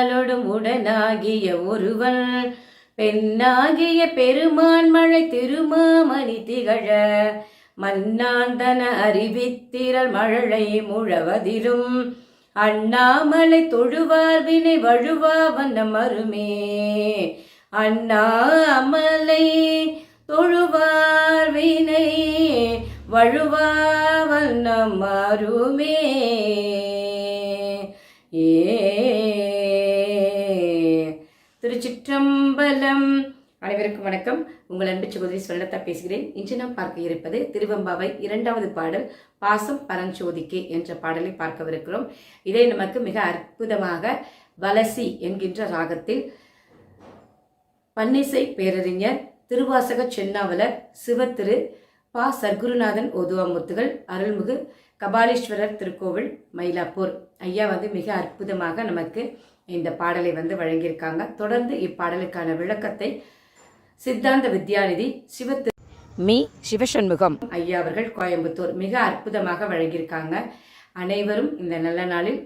பாலோடும் உடனாகிய ஒருவன். பெண்ணாகிய பெருமான் மழை திருமாமணி திகழ. மன்னாந்தன அறிவித்திரள் மழலை முழவதிலும். அண்ணாமலை தொழுவார் வினை வழுவா வண்ணம் அருமே. அண்ணாமலை தொழுவார் வினை வழுவா வண்ணம் மருமே ஏ திருச்சிற்றம்பலம் அனைவருக்கும் வணக்கம். உங்கள் அன்பு சகோதரி சொல்லத்தா பேசுகிறேன். இன்று நாம் பார்க்க இருப்பது திருவம்பாவை இரண்டாவது பாடல் பாசம் பரஞ்சோதிக்கே என்ற பாடலை பார்க்கவிருக்கிறோம். இதை நமக்கு மிக அற்புதமாக வலசி என்கின்ற ராகத்தில் பன்னிசை பேரறிஞர் திருவாசக சென்னாவலர் சிவத்திரு பா. சர்க்குருநாதன் ஓதுவாமூர்த்துகள் அருள்மிகு கபாலீஸ்வரர் திருக்கோவில் மயிலாப்பூர். ஐயா வந்து மிக அற்புதமாக நமக்கு இந்த பாடலை வந்து வழங்கியிருக்காங்க. தொடர்ந்து இப்பாடலுக்கான விளக்கத்தை சித்தாந்த வித்யாநிதி சிவத்திரு மீ. சிவசண்முகம். ஐயா அவர்கள் கோயம்புத்தூர் மிக அற்புதமாக வழங்கியிருக்காங்க. அனைவரும் இந்த நல்ல நாளில்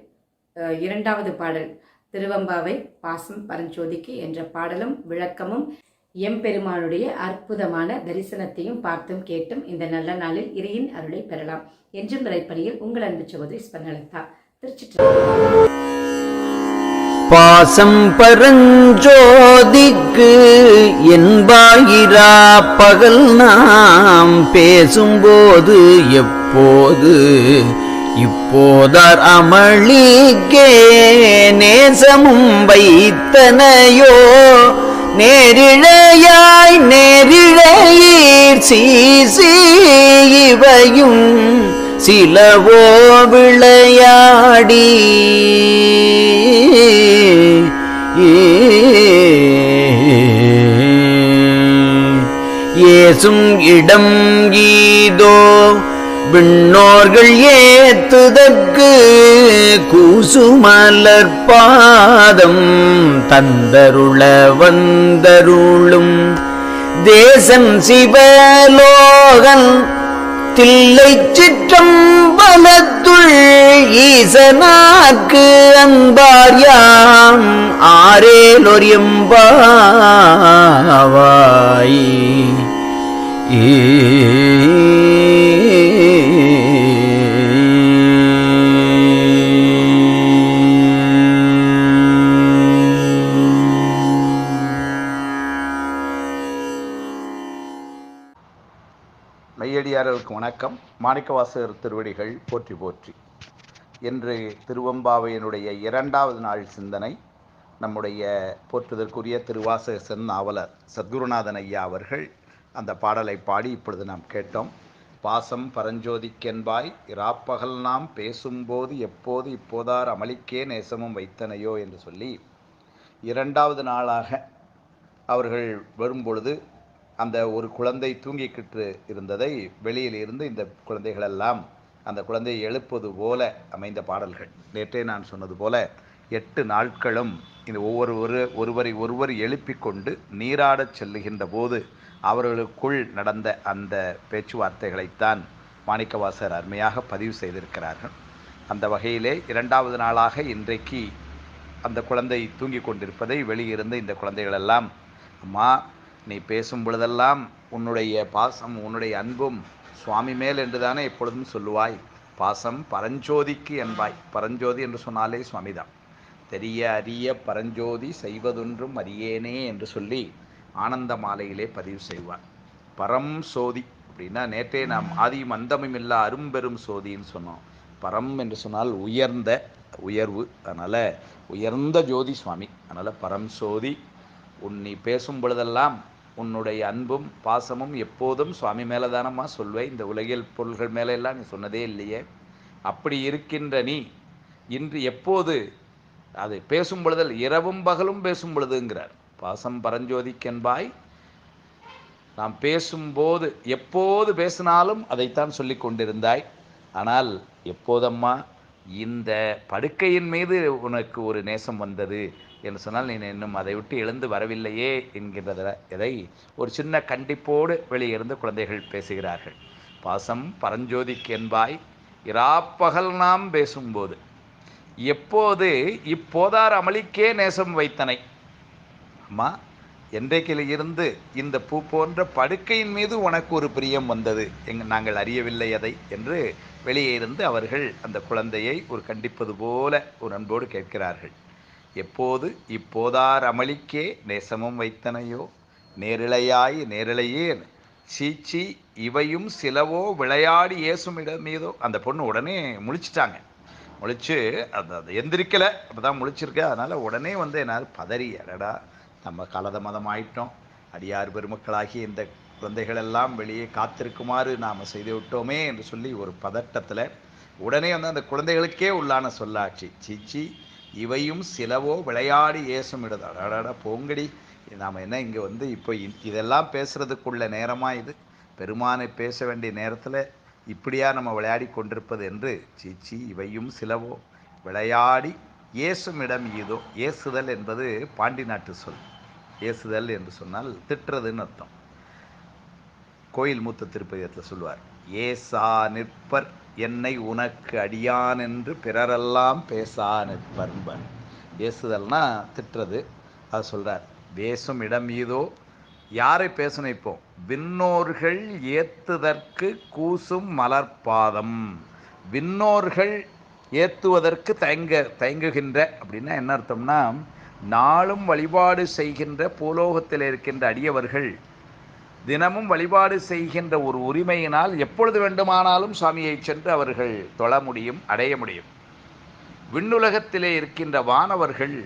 இரண்டாவது பாடல் திருவம்பாவை பாசம் பரஞ்சோதிக்கு என்ற பாடலும் விளக்கமும் எம்பெருமானுடைய அற்புதமான தரிசனத்தையும் பார்த்தும் கேட்டும் இந்த நல்ல நாளில் இறையின் அருளை பெறலாம். என்றும் இறைப்பணியில் உங்கள் அன்பு சகோதரி ஸ்பர்ணலதா திருச்சிற்ற பாசம் பரஞ்சோதிக்கு என்பாயிரா பகல் நாம் பேசும்போது எப்போது? இப்போதார் அமளிக்கே நேசமும் வைத்தனையோ? நேரிழையாய் நேரிழையீர் சீசி இவையும் சிலவோ விளையாடி. பேசும் இடம் ஈதோ. விண்ணோர்கள் ஏத்துதற்கு கூசுமலர் பாதம் தந்தருள வந்தருளும். தேசன் சிவலோகன் தில்லை சிற்றம்பலத்துள் ஈசனாக்கு அன்பார் யாம். ஆரேலொர் வணக்கம். மாணிக்கவாசகர் திருவடிகள் போற்றி போற்றி. இன்று திருவம்பாவையினுடைய இரண்டாவது நாள் சிந்தனை நம்முடைய போற்றுதற்குரிய திருவாசக செந்நாவலர் சத்குருநாதன் ஐயா அவர்கள் அந்த பாடலை பாடி இப்பொழுது நாம் கேட்டோம். பாசம் பரஞ்சோதிக்கென்பாய் இராப்பகல் நாம் பேசும்போது எப்போது இப்போதார் அமளிக்கே நேசமும் வைத்தனையோ என்று சொல்லி இரண்டாவது நாளாக அவர்கள் வரும்பொழுது அந்த ஒரு குழந்தை தூங்கிக்கிட்டு இருந்ததை வெளியில் இருந்து இந்த குழந்தைகளெல்லாம் அந்த குழந்தையை எழுப்பது போல அமைந்த பாடல்கள். நேற்றே நான் சொன்னது போல எட்டு நாட்களும் இந்த ஒவ்வொரு ஒரு ஒருவரை ஒருவர் எழுப்பிக் கொண்டு நீராடச் செல்லுகின்ற போது அவர்களுக்குள் நடந்த அந்த பேச்சுவார்த்தைகளைத்தான் மாணிக்கவாசர் அருமையாக பதிவு செய்திருக்கிறார்கள். அந்த வகையிலே இரண்டாவது நாளாக இன்றைக்கு அந்த குழந்தை தூங்கிக் கொண்டிருப்பதை வெளியிருந்து இந்த குழந்தைகளெல்லாம் அம்மா நீ பேசும் பொழுதெல்லாம் உன்னுடைய பாசம் உன்னுடைய அன்பும் சுவாமி மேல் என்று தானே எப்பொழுதும் சொல்லுவாய்? பாசம் பரஞ்சோதிக்கு என்பாய். பரஞ்சோதி என்று சொன்னாலே சுவாமிதான். தெரிய அரிய பரஞ்சோதி செய்வதொன்றும் அறியேனே என்று சொல்லி ஆனந்த மாலையிலே பதிவு செய்வார். பரம் சோதி அப்படின்னா நேற்றே நாம் ஆதியும் அந்தமும் இல்லா அரும்பெரும் சோதின்னு சொன்னோம். பரம் என்று சொன்னால் உயர்ந்த உயர்வு. அதனால் உயர்ந்த ஜோதி சுவாமி. அதனால் பரம் சோதி. உன் நீ பேசும் பொழுதெல்லாம் உன்னுடைய அன்பும் பாசமும் எப்போதும் சுவாமி மேலே தானம்மா சொல்வேன். இந்த உலகில் பொருள்கள் மேலே எல்லாம் நீ சொன்னதே இல்லையே. அப்படி இருக்கின்ற நீ இன்று எப்போது அது பேசும் பொழுதில் இரவும் பகலும் பேசும் பொழுதுங்கிறார். பாசம் பரஞ்சோதிக்கென்பாய். நாம் பேசும்போது எப்போது பேசினாலும் அதைத்தான் சொல்லி கொண்டிருந்தாய். ஆனால் எப்போதம்மா இந்த படுக்கையின் மீது உனக்கு ஒரு நேசம் வந்தது என்று சொன்னால் நீ இன்னும் அதை விட்டு எழுந்து வரவில்லையே என்கின்றத இதை ஒரு சின்ன கண்டிப்போடு வெளியிருந்து குழந்தைகள் பேசுகிறார்கள். பாசம் பரஞ்சோதிக்கு என்பாய் இராப்பகல் நாம் பேசும்போது எப்போது இப்போதார் அமளிக்கே நேசம் வைத்தனை. அம்மா என்றைக்கிலிருந்து இந்த பூ போன்ற படுக்கையின் மீது உனக்கு ஒரு பிரியம் வந்தது. எங் நாங்கள் அறியவில்லை அதை என்று வெளியே இருந்து அவர்கள் அந்த குழந்தையை ஒரு கண்டிப்பது போல ஒரு அன்போடு கேட்கிறார்கள். எப்போது? இப்போதார் அமளிக்கே நேசமும் வைத்தனையோ? நேரிழையாய் நேரிழையேன். சீச்சி இவையும் சிலவோ விளையாடி ஏசும் இடம் மீதோ? அந்த பொண்ணு உடனே முழிச்சிட்டாங்க. முழிச்சு அது அது எந்திரிக்கலை. அப்போ தான் முழிச்சிருக்கேன் அதனால் உடனே வந்து என்னால் பதறி அடடா நம்ம கலத மதம் ஆயிட்டோம் அடியார் பெருமக்களாகி இந்த குழந்தைகள் எல்லாம் வெளியே காத்திருக்குமாறு நாம் செய்து விட்டோமே என்று சொல்லி ஒரு பதட்டத்தில் உடனே வந்து அந்த குழந்தைகளுக்கே உள்ளான சொல்லாட்சி சீச்சி இவையும் சிலவோ விளையாடி ஏசும் அடாடா போங்கடி. நாம் என்ன இங்கே வந்து இப்போ இதெல்லாம் பேசுகிறதுக்குள்ள நேரமாக இது பெருமானை பேச வேண்டிய நேரத்தில் இப்படியா நம்ம விளையாடி கொண்டிருப்பது என்று சீச்சி இவையும் சிலவோ விளையாடி ஏசும் இடம் இதோ ஏசுதல் என்பது பாண்டி நாட்டு சொல். ஏசுதல் என்று சொன்னால் திட்டுறதுன்னு அர்த்தம். கோயில் மூத்த திருப்பதியத்தில் சொல்வார் ஏசா நிற்பர் என்னை உனக்கு அடியான் என்று பிறரெல்லாம் பேசா நிற்பன்பன் ஏசுதல்னா திட்டுறது. அது சொல்றார் பேசும் இடம் ஈதோ யாரை பேசணும் இப்போ? விண்ணோர்கள் ஏத்துதற்கு கூசும் மலர்பாதம். விண்ணோர்கள் ஏத்துவதற்கு தயங்க தயங்குகின்ற அப்படின்னா என்ன அர்த்தம்னா நாளும் வழிபாடு செய்கின்ற பூலோகத்தில் இருக்கின்ற அடியவர்கள் தினமும் வழிபாடு செய்கின்ற ஒரு உரிமையினால் எப்பொழுது வேண்டுமானாலும் சுவாமியை சென்று அவர்கள் தொழ முடியும் அடைய முடியும். விண்ணுலகத்திலே இருக்கின்ற வானவர்கள்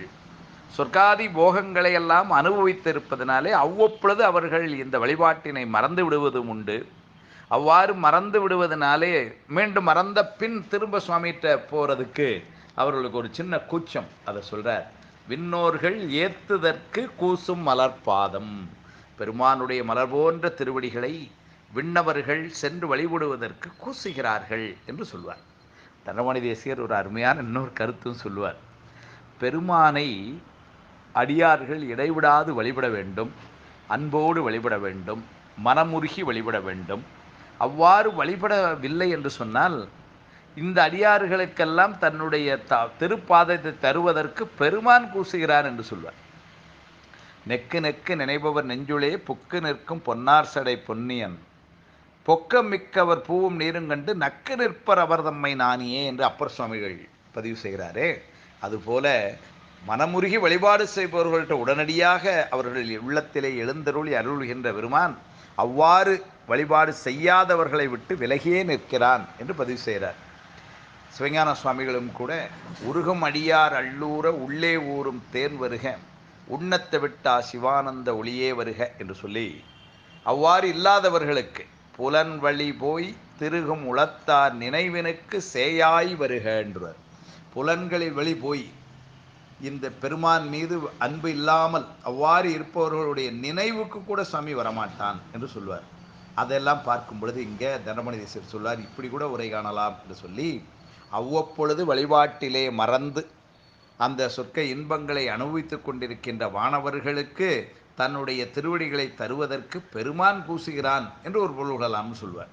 சொர்க்காதி போகங்களை எல்லாம் அனுபவித்திருப்பதனாலே அவ்வப்பொழுது அவர்கள் இந்த வழிபாட்டினை மறந்து விடுவதும் உண்டு. அவ்வாறு மறந்து விடுவதனாலே மீண்டும் மறந்த பின் திரும்ப சுவாமிகிட்ட போகிறதுக்கு அவர்களுக்கு ஒரு சின்ன கூச்சம் அதை சொல்கிறார் விண்ணோர்கள் ஏத்துதற்கு கூசும் மலர்பாதம் பெருமானுடைய மலர் போன்ற திருவடிகளை விண்ணவர்கள் சென்று வழிபடுவதற்கு கூசுகிறார்கள் என்று சொல்வார். தனமணி தேசியர் ஒரு அருமையான இன்னொரு கருத்தும் சொல்லுவார். பெருமானை அடியார்கள் இடைவிடாது வழிபட வேண்டும் அன்போடு வழிபட வேண்டும் மனமுருகி வழிபட வேண்டும். அவ்வாறு வழிபடவில்லை என்று சொன்னால் இந்த அடியார்களுக்கெல்லாம் தன்னுடைய த திருப்பாதத்தை தருவதற்கு பெருமான் கூசுகிறார் என்று சொல்வார். நெக்கு நெக்கு நினைபவர் நெஞ்சுளே பொக்கு நிற்கும் பொன்னார் சடை பொன்னியன். பொக்கம் மிக்கவர் பூவும் நீரும் கண்டு நக்கு நிற்பர் அவர் தம்மை நானியே என்று அப்பர் சுவாமிகள் பதிவு செய்கிறாரே. அதுபோல மனமுருகி வழிபாடு செய்பவர்கள்ட்ட உடனடியாக அவர்கள் உள்ளத்திலே எழுந்தருளி அருள்கின்ற பெருமான் அவ்வாறு வழிபாடு செய்யாதவர்களை விட்டு விலகியே நிற்கிறான் என்று பதிவு செய்கிறார். சிவஞான சுவாமிகளும் கூட உருகும் அடியார் அள்ளூர உள்ளே ஊறும் தேன் வருக உண்ணத்தை விட்டா சிவானந்த ஒளியே வருக என்று சொல்லி அவ்வாறு இல்லாதவர்களுக்கு புலன் வழி போய் திருகும் உளத்தார் நினைவினுக்கு சேயாய் வருக என்றார் புலன்களில் வழி போய் இந்த பெருமான் மீது அன்பு இல்லாமல் அவ்வாறு இருப்பவர்களுடைய நினைவுக்கு கூட சுவாமி வரமாட்டான் என்று சொல்வார் அதெல்லாம் பார்க்கும் பொழுது இங்கே தண்டமணி தேசியர் சொல்வார் இப்படி கூட உரை காணலாம் என்று சொல்லி அவ்வப்பொழுது வழிபாட்டிலே மறந்து அந்த சொற்க இன்பங்களை அனுபவித்துக் கொண்டிருக்கின்ற வானவர்களுக்கு தன்னுடைய திருவடிகளை தருவதற்கு பெருமான் கூசுகிறான் என்று ஒரு பொருள் கொள்ளலாம்னு சொல்வார்.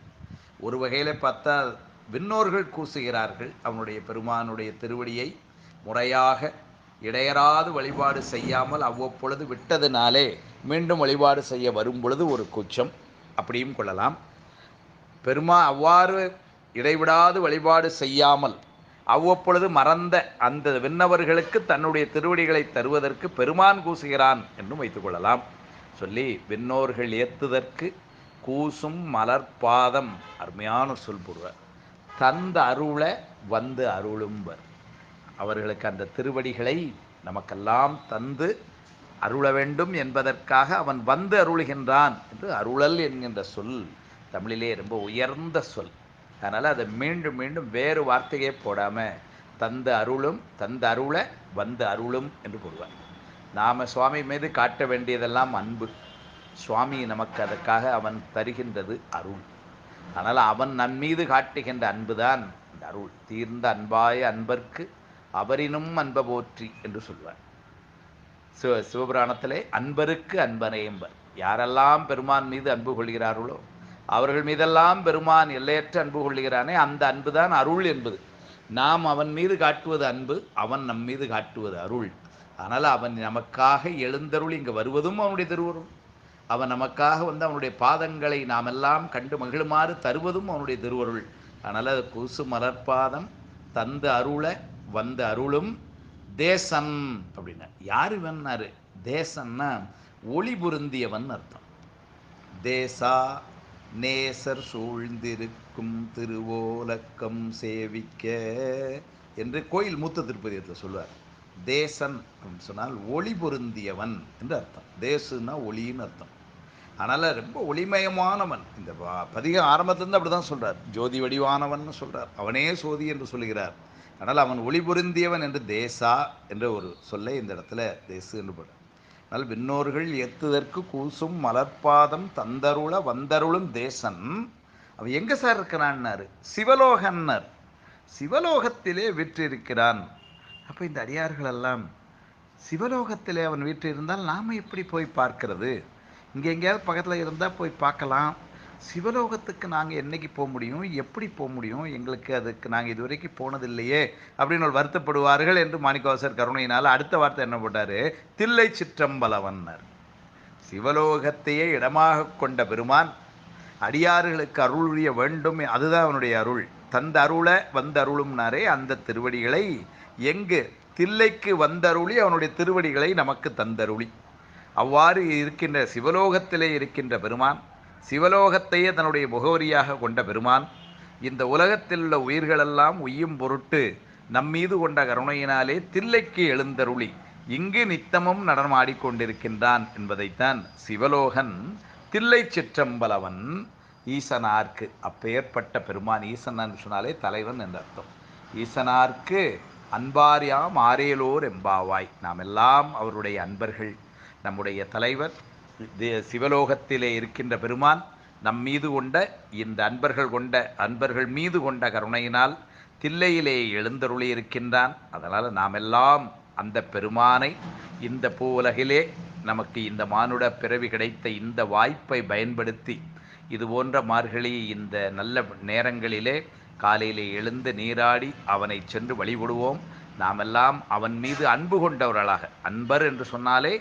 ஒரு வகையில் பார்த்தா விண்ணோர்கள் கூசுகிறார்கள். அவனுடைய பெருமானுடைய திருவடியை முறையாக இடையறாது வழிபாடு செய்யாமல் அவ்வப்பொழுது விட்டதினாலே மீண்டும் வழிபாடு செய்ய வரும் பொழுது ஒரு குச்சம். அப்படியும் கொள்ளலாம். பெருமா அவ்வாறு இடைவிடாது வழிபாடு செய்யாமல் அவ்வப்பொழுது மறந்த அந்த விண்ணவர்களுக்கு தன்னுடைய திருவடிகளை தருவதற்கு பெருமான் கூசுகிறான் என்றும் வைத்துக்கொள்ளலாம் சொல்லி விண்ணோர்கள் ஏத்துதற்கு கூசும் மலர்பாதம் அருமையான சொல் போடுவார். தந்த அருள வந்து அருளும்பர். அவர்களுக்கு அந்த திருவடிகளை நமக்கெல்லாம் தந்து அருள வேண்டும் என்பதற்காக அவன் வந்து அருளுகின்றான் என்று அருளல் என்கின்ற சொல் தமிழிலே ரொம்ப உயர்ந்த சொல். அதனால் அதை மீண்டும் மீண்டும் வேறு வார்த்தையே போடாமல் தந்த அருளும் தந்த அருளை வந்து அருளும் என்று கூறுவார் நாம் சுவாமி மீது காட்ட வேண்டியதெல்லாம் அன்பு. சுவாமி நமக்கு அதற்காக அவன் தருகின்றது அருள். அதனால் அவன் நன் மீது காட்டுகின்ற அன்புதான் இந்த அருள். தீர்ந்த அன்பாய அன்பர்க்கு அவரினும் அன்ப போற்றி என்று சொல்வார். சிவ சிவபுராணத்திலே அன்பருக்கு அன்பனையம்பர் யாரெல்லாம் பெருமான் மீது அன்பு கொள்கிறார்களோ அவர்கள் மீதெல்லாம் பெருமான் எல்லையற்ற அன்பு கொள்கிறானே அந்த அன்புதான் அருள் என்பது. நாம் அவன் மீது காட்டுவது அன்பு அவன் நம் மீது காட்டுவது அருள். அதனால் அவன் நமக்காக எழுந்தருள் இங்கே வருவதும் அவனுடைய திருவருள். அவன் நமக்காக வந்து அவனுடைய பாதங்களை நாமெல்லாம் கண்டு மகிழுமாறு தருவதும் அவனுடைய திருவருள். அதனால் அது குசு மலர்பாதம் தந்து அருள வந்த அருளும் தேசன் அப்படின்னா யார் இவன்னாரு? தேசன்னா ஒளி பொருந்தியவன் அர்த்தம். தேசா நேசர் சூழ்ந்திருக்கும் திருவோலக்கம் சேவிக்க என்று கோயில் மூத்த திருப்பதியத்தில் சொல்லுவார். தேசன் அப்படின்னு சொன்னால் ஒளி பொருந்தியவன் என்று அர்த்தம். தேசுன்னா ஒளின்னு அர்த்தம். அதனால் ரொம்ப ஒளிமயமானவன். இந்த பதிகம் ஆரம்பத்துலேருந்து அப்படி தான் சொல்கிறார் ஜோதி வடிவானவன் சொல்கிறார் அவனே சோதி என்று சொல்கிறார் ஆனால் அவன் ஒளி பொருந்தியவன் என்று தேசா என்ற ஒரு சொல்லை இந்த இடத்துல தேசு என்று போடுறார். நல் விண்ணோர்கள் ஏத்துதற்கு கூசும் மலர்பாதம் தந்தருள வந்தருளும் தேசன் அவன் எங்கே சார் இருக்கிறான்னாரு? சிவலோகன்னர். சிவலோகத்திலே விற்றிருக்கிறான். அப்போ இந்த அடியார்களெல்லாம் சிவலோகத்திலே அவன் வீற்றிருந்தால் நாம் எப்படி போய் பார்க்கிறது? இங்கே எங்கேயாவது பக்கத்தில் இருந்தால் போய் பார்க்கலாம். சிவலோகத்துக்கு நாங்கள் என்னைக்கு போக முடியும்? எப்படி போக முடியும்? எங்களுக்கு அதுக்கு நாங்கள் இதுவரைக்கும் போனதில்லையே அப்படின்னு ஒரு வருத்தப்படுவார்கள் என்று மாணிக்கவாசர் கருணையினால் அடுத்த வார்த்தை என்ன போட்டார்? தில்லை சிற்றம்பலவன்னர். சிவலோகத்தையே இடமாக கொண்ட பெருமான் அடியார்களுக்கு அருளிய வேண்டும். அதுதான் அவனுடைய அருள். தந்த அருள வந்த அருளும்னாரே அந்த திருவடிகளை. எங்கு? தில்லைக்கு வந்தருளி அவனுடைய திருவடிகளை நமக்கு தந்தருளி. அவ்வாறு இருக்கின்ற சிவலோகத்திலே இருக்கின்ற பெருமான் சிவலோகத்தையே தன்னுடைய முகவரியாக கொண்ட பெருமான் இந்த உலகத்தில் உள்ள உயிர்களெல்லாம் உய்யும் பொருட்டு நம்மீது கொண்ட கருணையினாலே தில்லைக்கு எழுந்தருளி இங்கு நித்தமும் நடனமாடிக்கொண்டிருக்கின்றான் என்பதைத்தான் சிவலோகன் தில்லை சிற்றம்பலவன் ஈசனார்க்கு அப்பேற்பட்ட பெருமான் ஈசன் சொன்னாலே தலைவன் என்ற அர்த்தம். ஈசனார்க்கு அன்பாரியாம் ஆரேலோர் எம்பாவாய் நாம் எல்லாம் அவருடைய அன்பர்கள் நம்முடைய தலைவர் சிவலோகத்திலே இருக்கின்ற பெருமான் நம் மீது கொண்ட இந்த அன்பர்கள் கொண்ட அன்பர்கள் மீது கொண்ட கருணையினால் தில்லையிலே எழுந்தருளி இருக்கின்றான். அதனால் நாம் எல்லாம் அந்த பெருமானை இந்த பூ உலகிலே நமக்கு இந்த மானுட பிறவி கிடைத்த இந்த வாய்ப்பை பயன்படுத்தி இது போன்ற மார்கழி இந்த நல்ல நேரங்களிலே காலையிலே எழுந்து நீராடி அவனை சென்று வழிபடுவோம். நாமெல்லாம் அவன் மீது அன்பு கொண்டவர்களாக. அன்பர் என்று சொன்னாலே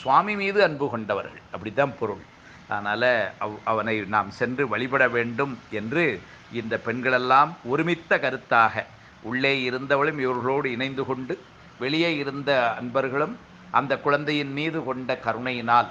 சுவாமி மீது அன்பு கொண்டவர்கள். அப்படித்தான் பொருள். அதனால் அவ் அவனை நாம் சென்று வழிபட வேண்டும் என்று இந்த பெண்களெல்லாம் ஒருமித்த கருத்தாக. உள்ளே இருந்தவளும் இவர்களோடு இணைந்து கொண்டு வெளியே இருந்த அன்பர்களும் அந்த குழந்தையின் மீது கொண்ட கருணையினால்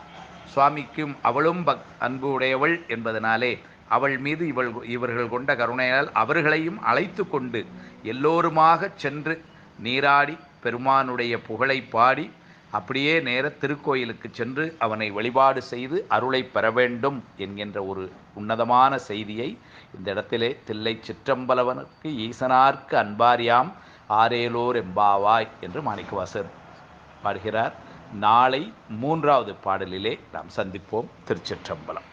சுவாமிக்கும் அவளும் பக் அன்பு உடையவள் என்பதனாலே அவள் மீது இவள் இவர்கள் கொண்ட கருணையால் அவர்களையும் அழைத்து கொண்டு எல்லோருமாக சென்று நீராடி பெருமானுடைய புகழை பாடி அப்படியே நேர திருக்கோயிலுக்கு சென்று அவனை வழிபாடு செய்து அருளை பெற வேண்டும் என்கின்ற ஒரு உன்னதமான செய்தியை இந்த இடத்திலே தில்லை சிற்றம்பலவனுக்கு ஈசனார்க்கு அன்பாரியாம் ஆரேலோர் எம்பாவாய் என்று மாணிக்கவாசர் பாடுகிறார். நாளை மூன்றாவது பாடலிலே நாம் சந்திப்போம் திருச்சிற்றம்பலம்.